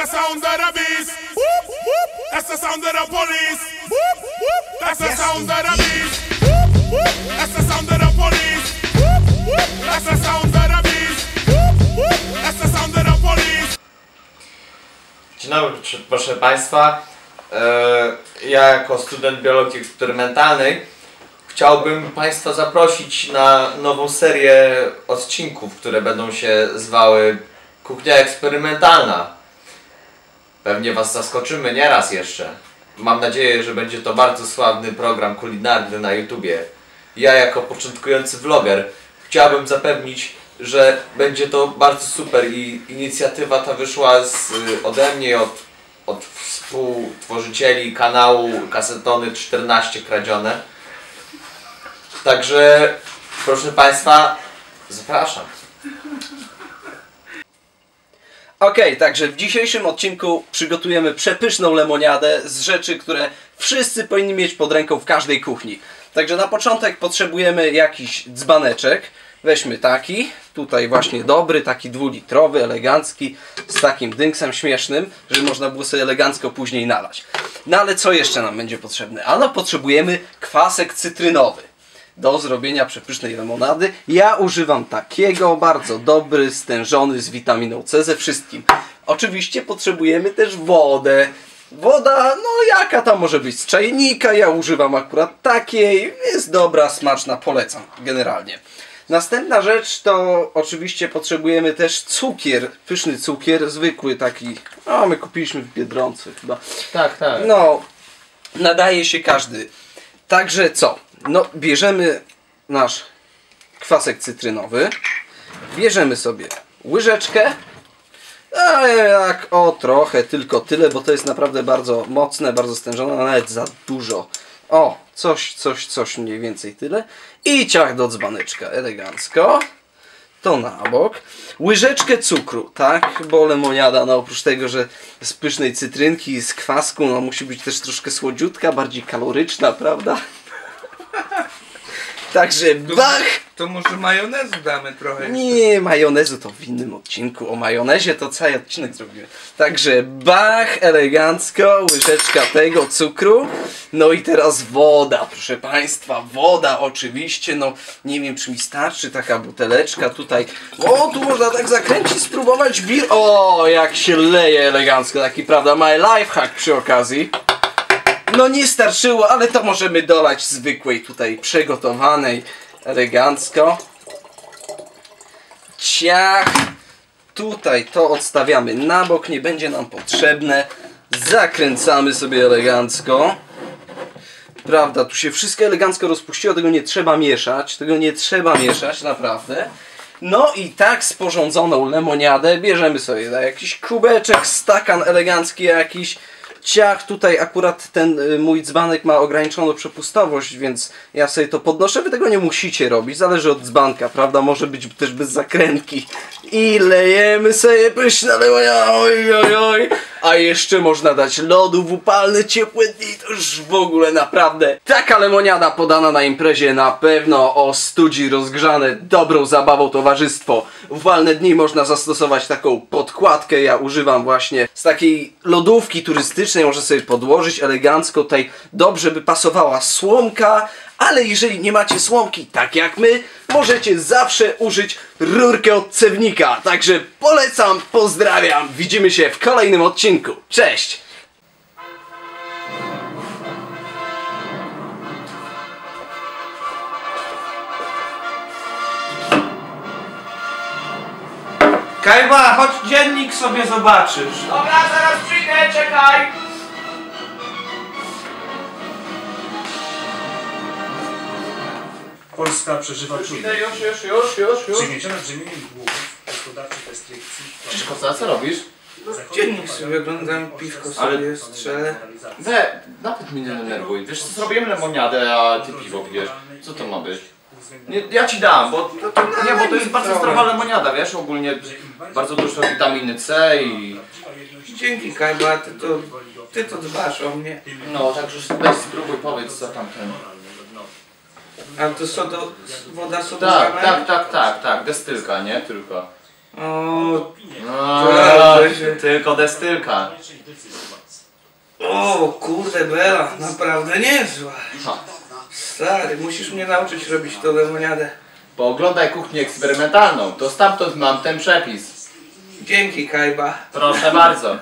the sound of the beast. Whoop, whoop. That's the sound of the police. Whoop, whoop. That's the sound of the beast. Whoop, whoop. That's the sound of the police. Whoop, whoop. That's the sound of the beast. Whoop, whoop. That's the sound of the police. Dzień dobry, proszę- proszę Państwa. E, Ja jako student biologii eksperymentalnej chciałbym Państwa zaprosić na nową serię odcinków, które będą się zwały Kuchnia Eksperymentalna. Pewnie Was zaskoczymy nieraz jeszcze. Mam nadzieję, że będzie to bardzo sławny program kulinarny na YouTubie. Ja jako początkujący vloger chciałbym zapewnić, że będzie to bardzo super i inicjatywa ta wyszła z, y, ode mnie, od, od współtworzycieli kanału Kasetony 14 Kradzione. Także proszę Państwa, zapraszam. Okej, także w dzisiejszym odcinku przygotujemy przepyszną lemoniadę z rzeczy, które wszyscy powinni mieć pod ręką w każdej kuchni. Także na początek potrzebujemy jakiś dzbaneczek. Weźmy taki, tutaj właśnie dobry, taki dwulitrowy, elegancki, z takim dynksem śmiesznym, żeby można było sobie elegancko później nalać. No ale co jeszcze nam będzie potrzebne? Ano potrzebujemy kwasek cytrynowy do zrobienia przepysznej lemonady. Ja używam takiego, bardzo dobry, stężony z witaminą C ze wszystkim. Oczywiście potrzebujemy też wodę. Woda, no jaka tam może być z czajnika, ja używam akurat takiej, jest dobra, smaczna, polecam generalnie. Następna rzecz to oczywiście potrzebujemy też cukier, pyszny cukier, zwykły taki, o my kupiliśmy w Biedronce chyba. Tak, tak. No, nadaje się każdy. Także co? No, bierzemy nasz kwasek cytrynowy. Bierzemy sobie łyżeczkę. A jak o trochę, tylko tyle, bo to jest naprawdę bardzo mocne, bardzo stężone, nawet za dużo. O, coś, coś, coś mniej więcej tyle. I ciach do dzbaneczka, elegancko. To na bok. Łyżeczkę cukru, tak? Bo lemoniada, no oprócz tego, że z pysznej cytrynki z kwasku, no musi być też troszkę słodziutka, bardziej kaloryczna, prawda? Także bach! To może majonezu damy trochę. Nie, majonezu to w innym odcinku. O majonezie to cały odcinek zrobimy. Także bach, elegancko, łyżeczka tego cukru. No i teraz woda, proszę Państwa. Woda oczywiście, no nie wiem czy mi starczy taka buteleczka tutaj. O, tu można tak zakręcić, spróbować wir... O, jak się leje elegancko. Taki, prawda, my lifehack przy okazji. No nie starczyło, ale to możemy dolać zwykłej tutaj przygotowanej elegancko. Ciach. Tutaj to odstawiamy na bok, nie będzie nam potrzebne. Zakręcamy sobie elegancko. Prawda, tu się wszystko elegancko rozpuściło, tego nie trzeba mieszać, tego nie trzeba mieszać, naprawdę. No i tak sporządzoną lemoniadę bierzemy sobie na jakiś kubeczek, stakan elegancki jakiś. Ciach, tutaj akurat ten y, mój dzbanek ma ograniczoną przepustowość, więc ja sobie to podnoszę. Wy tego nie musicie robić, zależy od dzbanka, prawda? Może być też bez zakrętki. I lejemy sobie pyszne oj, oj, oj. A jeszcze można dać lodu w upalne, ciepłe dni, to już w ogóle naprawdę. Taka lemoniada podana na imprezie na pewno ostudzi rozgrzane dobrą zabawą towarzystwo. W upalne dni można zastosować taką podkładkę, ja używam właśnie z takiej lodówki turystycznej, można sobie podłożyć elegancko, tutaj dobrze by pasowała słomka, ale jeżeli nie macie słomki, tak jak my, możecie zawsze użyć rurkę od cewnika. Także polecam, pozdrawiam, widzimy się w kolejnym odcinku. Cześć! Kajwa, chodź dziennik sobie zobaczysz. Dobra, zaraz Polska przeżywa trudność. Idę już, już, już, już, już. Przygnieciona brzemieniem długów, gospodarczych restrykcji, Krzyszko, co robisz? Dziennik sobie oglądam, piwko Ale- sobie strzelę. We, nawet mnie nie denerwuj. Wiesz co, zrobimy lemoniadę, a ty piwo pijesz. Co to ma być? Nie, ja ci dam, bo nie, bo to jest bardzo zdrowa lemoniada, wiesz, ogólnie bardzo dużo witaminy C i... Dzięki Kajwa, ty to, ty to dbasz o mnie. No, także weź spróbuj, powiedz co tam ten... A to sodo, woda sodowa? Tak, tak, tak, tak, tak, destylka, nie? Tylko. O, No, że- tylko destylka. o kurde Bela, naprawdę niezła. Ha. Stary, musisz mnie nauczyć robić tą lemoniadę. Pooglądaj kuchnię eksperymentalną, to stamtąd mam ten przepis. Dzięki Kajba. Proszę bardzo.